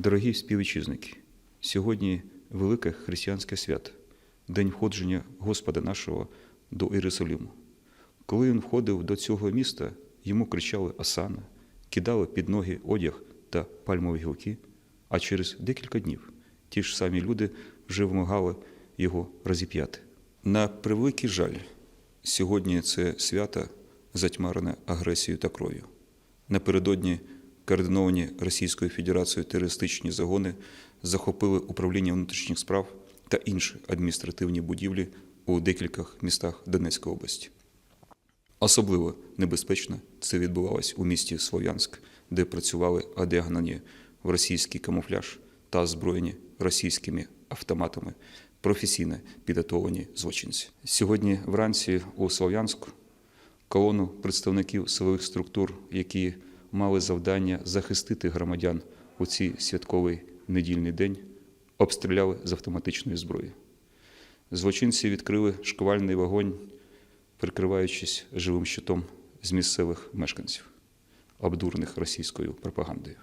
Дорогі співвітчизники, сьогодні велике християнське свято, день входження Господа нашого до Єрусалиму. Коли він входив до цього міста, йому кричали Асана, кидали під ноги одяг та пальмові гілки, а через декілька днів ті ж самі люди вже вимагали його розіп'яти. На превеликий жаль, сьогодні це свято затьмарене агресією та кров'ю. Напередодні координовані Російською Федерацією терористичні загони захопили управління внутрішніх справ та інші адміністративні будівлі у декількох містах Донецької області. Особливо небезпечно це відбувалось у місті Слов'янськ, де працювали одягнені в російський камуфляж та озброєні російськими автоматами професійно підготовлені злочинці. Сьогодні вранці у Слов'янську колону представників силових структур, які мали завдання захистити громадян у цей святковий недільний день, обстріляли з автоматичної зброї. Злочинці відкрили шквальний вогонь, прикриваючись живим щитом з місцевих мешканців, обдурених російською пропагандою.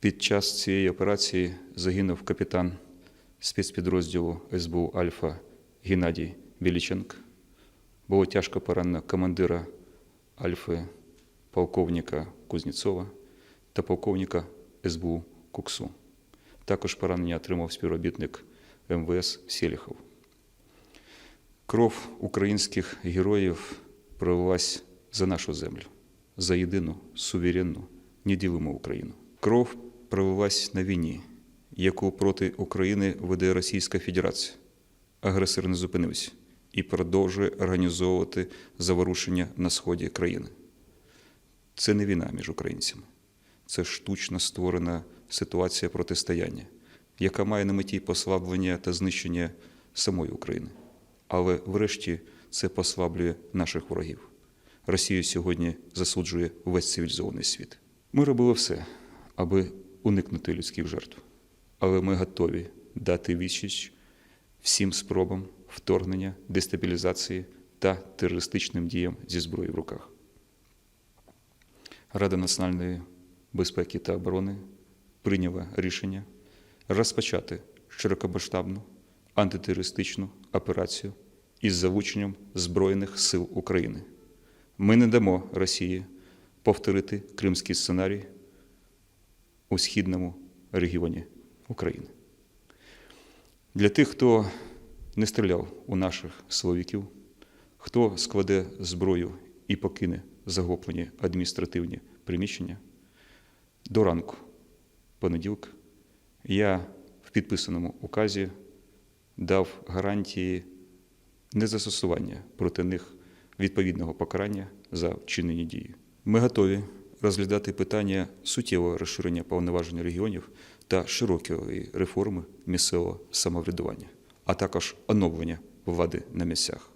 Під час цієї операції загинув капітан спецпідрозділу СБУ Альфа Геннадій Біліченк. Було тяжко поранено командира Альфи полковника Кузнєцова та полковника СБУ Куксу. Також поранення отримав співробітник МВС Селіхов. Кров українських героїв пролилась за нашу землю, за єдину, суверенну, неділиму Україну. Кров пролилась на війні, яку проти України веде Російська Федерація. Агресор не зупинився і продовжує організовувати заворушення на сході країни. Це не війна між українцями, це штучно створена ситуація протистояння, яка має на меті послаблення та знищення самої України. Але врешті це послаблює наших ворогів. Росію сьогодні засуджує весь цивілізований світ. Ми робили все, аби уникнути людських жертв, але ми готові дати відсіч всім спробам вторгнення, дестабілізації та терористичним діям зі зброєю в руках. Рада національної безпеки та оборони прийняла рішення розпочати широкомасштабну антитерористичну операцію із залученням Збройних сил України. Ми не дамо Росії повторити кримський сценарій у східному регіоні України. Для тих, хто не стріляв у наших силовиків, хто складе зброю і покине захоплені адміністративні приміщення, до ранку понеділка я в підписаному указі дав гарантії незастосування проти них відповідного покарання за вчинені дії. Ми готові розглядати питання суттєвого розширення повноважень регіонів та широкої реформи місцевого самоврядування, а також оновлення влади на місцях.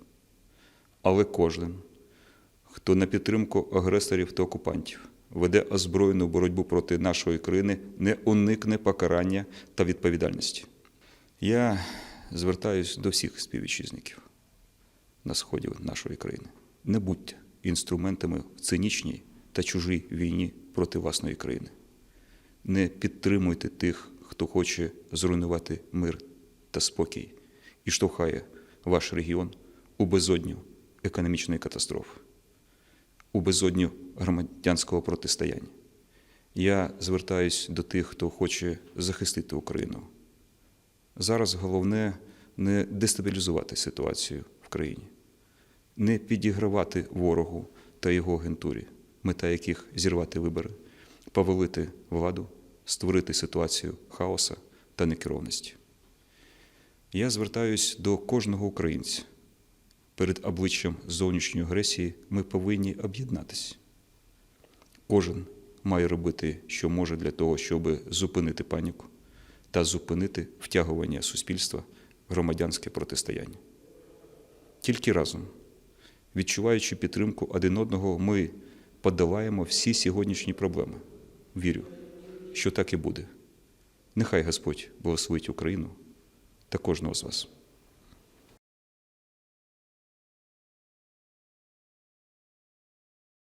Але кожен, хто на підтримку агресорів та окупантів веде озброєну боротьбу проти нашої країни, не уникне покарання та відповідальності. Я звертаюсь до всіх співвітчизників на сході нашої країни. Не будьте інструментами в цинічній та чужій війні проти власної країни. Не підтримуйте тих, хто хоче зруйнувати мир та спокій і штовхає ваш регіон у безодню економічної катастрофи, у безодню громадянського протистояння. Я звертаюсь до тих, хто хоче захистити Україну. Зараз головне не дестабілізувати ситуацію в країні, не підігравати ворогу та його агентурі, мета яких зірвати вибори, повалити владу, створити ситуацію хаоса та некерованості. Я звертаюсь до кожного українця. Перед обличчям зовнішньої агресії ми повинні об'єднатися. Кожен має робити, що може для того, щоб зупинити паніку та зупинити втягування суспільства в громадянське протистояння. Тільки разом, відчуваючи підтримку один одного, ми подолаємо всі сьогоднішні проблеми. Вірю, що так і буде. Нехай Господь благословить Україну та кожного з вас.